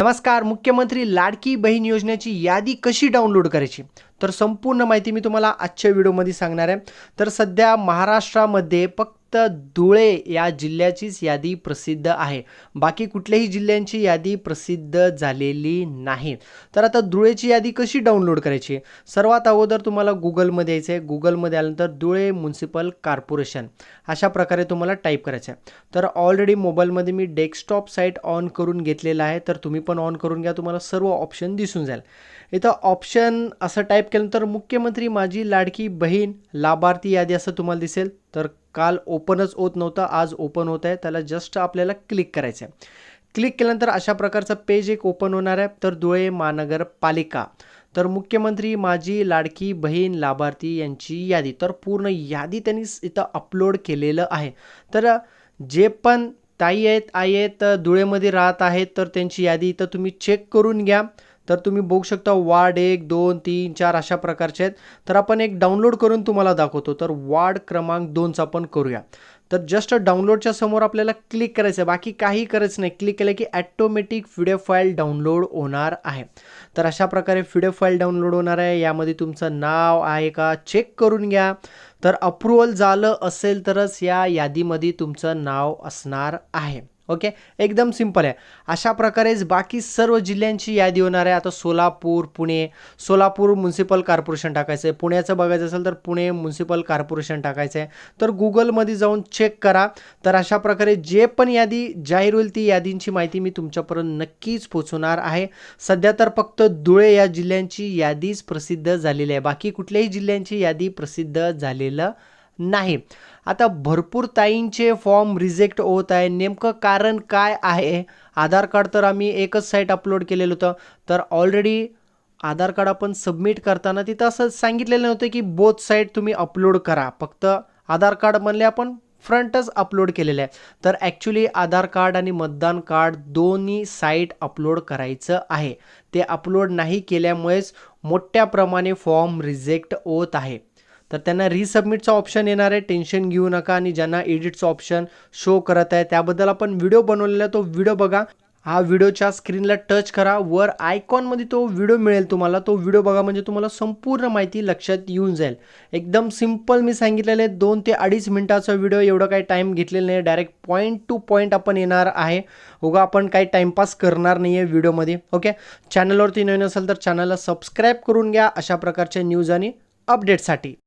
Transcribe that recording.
नमस्कार मुख्यमंत्री लाडकी बहीण योजनेची यादी कशी डाउनलोड करायची? तर संपूर्ण माहिती मी तुम्हाला आजच्या व्हिडिओमध्ये सांगणार आहे. तर सध्या महाराष्ट्रामध्ये फक्त धुळे या जिल्ह्याचीच यादी प्रसिद्ध आहे. बाकी कुठल्याही जिल्ह्यांची यादी प्रसिद्ध झालेली नाही. तर आता धुळेची यादी कशी डाउनलोड करायची? सर्वात अगोदर तुम्हाला गुगलमध्ये यायचं आहे गुगलमध्ये आल्यानंतर धुळे म्युन्सिपल कॉर्पोरेशन अशा प्रकारे तुम्हाला टाईप करायचं आहे तर ऑलरेडी मोबाईलमध्ये मी डेस्कटॉप साईट ऑन करून घेतलेलं आहे. तर तुम्ही पण ऑन करून घ्या. तुम्हाला सर्व ऑप्शन दिसून जाईल. इथं ऑप्शन असं टाईप केल्यानंतर मुख्यमंत्री माझी लाडकी बहीण लाभार्थी यादी असं तुम्हाला दिसेल. तर काल ओपनच होत नव्हतं आज ओपन होत आहे. त्याला जस्ट आपल्याला क्लिक करायचं आहे क्लिक केल्यानंतर अशा प्रकारचं पेज एक ओपन होणार आहे. तर धुळे महानगरपालिका. तर मुख्यमंत्री माझी लाडकी बहीण लाभार्थी यांची यादी. तर पूर्ण यादी त्यांनी इथं अपलोड केलेलं आहे. तर जे पण ताई आहेत आई आहेत धुळेमध्ये राहत आहेत तर त्यांची यादी इथं तुम्ही चेक करून घ्या. तर तुम्ही बघू शकता वार्ड एक दोन तीन चार अशा प्रकारचे आहेत. तर आपण एक डाउनलोड करून तुम्हाला दाखवतो. तर वार्ड क्रमांक दोनचा आपण करूया. तर जस्ट डाउनलोडच्या समोर आपल्याला क्लिक करायचं आहे बाकी काही करायचं नाही. क्लिक केलं की ॲटोमॅटिक व्हिडिओ फाईल डाउनलोड होणार आहे. तर अशा प्रकारे व्हिडिओ फाईल डाउनलोड होणार आहे. यामध्ये तुमचं नाव आहे का चेक करून घ्या. तर अप्रुव्हल झालं असेल तरच या यादीमध्ये तुमचं नाव असणार आहे. ओके? एकदम सिंपल आहे. अशा प्रकारेच बाकी सर्व जिल्ह्यांची यादी होणार आहे. आता सोलापूर पुणे सोलापूर म्युन्सिपल कॉर्पोरेशन टाकायचं आहे पुण्याचं बघायचं असेल तर पुणे म्युन्सिपल कॉर्पोरेशन टाकायचं आहे तर गुगलमध्ये जाऊन चेक करा. तर अशा प्रकारे जे पण यादी जाहीर होईल ती यादींची माहिती मी तुमच्यापर्यंत नक्कीच पोचवणार आहे. सध्या तर फक्त धुळे या जिल्ह्यांची यादीच प्रसिद्ध झालेली आहे. बाकी कुठल्याही जिल्ह्यांची यादी प्रसिद्ध झालेलं नाही. आता भरपूर ताईंचे फॉर्म रिजेक्ट होत आहे. नेमकं कारण काय आहे? आधार कार्ड तर आम्ही एकच साईट अपलोड केलेलं होतं. तर ऑलरेडी आधार कार्ड आपण सबमिट करताना तिथं असं सांगितलेलं नव्हतं की बोथ साईट तुम्ही अपलोड करा. फक्त आधार कार्ड म्हणले आपण फ्रंटच अपलोड केलेलं आहे. तर ॲक्च्युली आधार कार्ड आणि मतदान कार्ड दोन्ही साईट अपलोड करायचं आहे. ते अपलोड नाही केल्यामुळेच मोठ्या प्रमाणे फॉर्म रिजेक्ट होत आहे. तर त्यांना रिसबमिटचा ऑप्शन येणार आहे. टेन्शन घेऊ नका आणि ज्यांना एडिटचं ऑप्शन शो करत आहे त्याबद्दल आपण व्हिडिओ बनवलेला तो व्हिडिओ बघा. हा व्हिडिओच्या स्क्रीनला टच करा. वर आयकॉनमध्ये तो व्हिडिओ मिळेल तुम्हाला. तो व्हिडिओ बघा म्हणजे तुम्हाला संपूर्ण माहिती लक्षात येऊन जाईल. एकदम सिंपल मी सांगितलेले दोन ते अडीच मिनटाचा व्हिडिओ एवढं काही टाईम घेतलेलं नाही. डायरेक्ट पॉईंट टू पॉईंट आपण येणार आहे. उगा आपण काही टाईमपास करणार नाही आहे व्हिडिओमध्ये ओके चॅनलवरती नवीन असेल तर चॅनलला सबस्क्राईब करून घ्या. अशा प्रकारच्या न्यूज आणि अपडेटसाठी